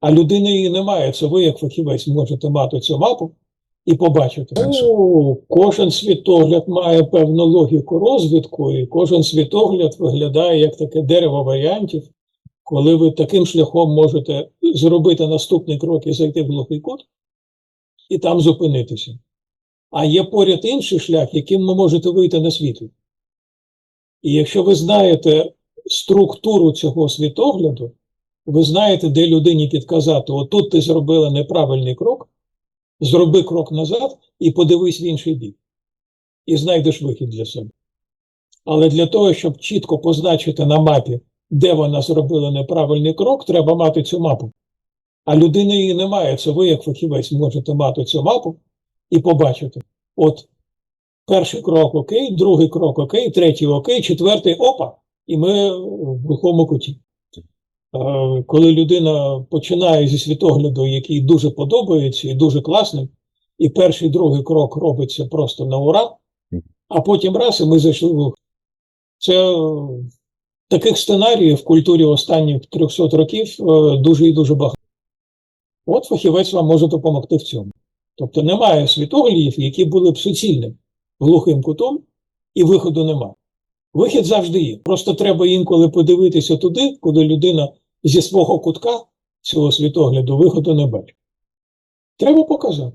А людини її немає. Це ви, як фахівець, можете мати цю мапу і побачити. Ну, кожен світогляд має певну логіку розвитку, і кожен світогляд виглядає як таке дерево варіантів, коли ви таким шляхом можете зробити наступний крок і зайти в глухий кут, і там зупинитися. А є поряд інший шлях, яким ви можете вийти на світло. І якщо ви знаєте структуру цього світогляду, ви знаєте, де людині підказати, отут ти зробила неправильний крок, зроби крок назад і подивись в інший бік. І знайдеш вихід для себе. Але для того, щоб чітко позначити на мапі, де вона зробила неправильний крок, треба мати цю мапу. А людини її немає. Це ви, як фахівець, можете мати цю мапу і побачити. От перший крок окей, другий крок окей, третій окей, четвертий опа, і ми в глухому куті. Е, Коли людина починає зі світогляду, який дуже подобається і дуже класний, і перший другий крок робиться просто на ура, а потім раз, і ми зайшли в глух. Це е, таких сценаріїв в культурі останніх 300 років е, дуже і дуже багато. От фахівець вам може допомогти в цьому. Тобто немає світоглядів, які були б суцільним глухим кутом, і виходу немає. Вихід завжди є. Просто треба інколи подивитися туди, куди людина зі свого кутка цього світогляду виходу не бачу. Треба показати.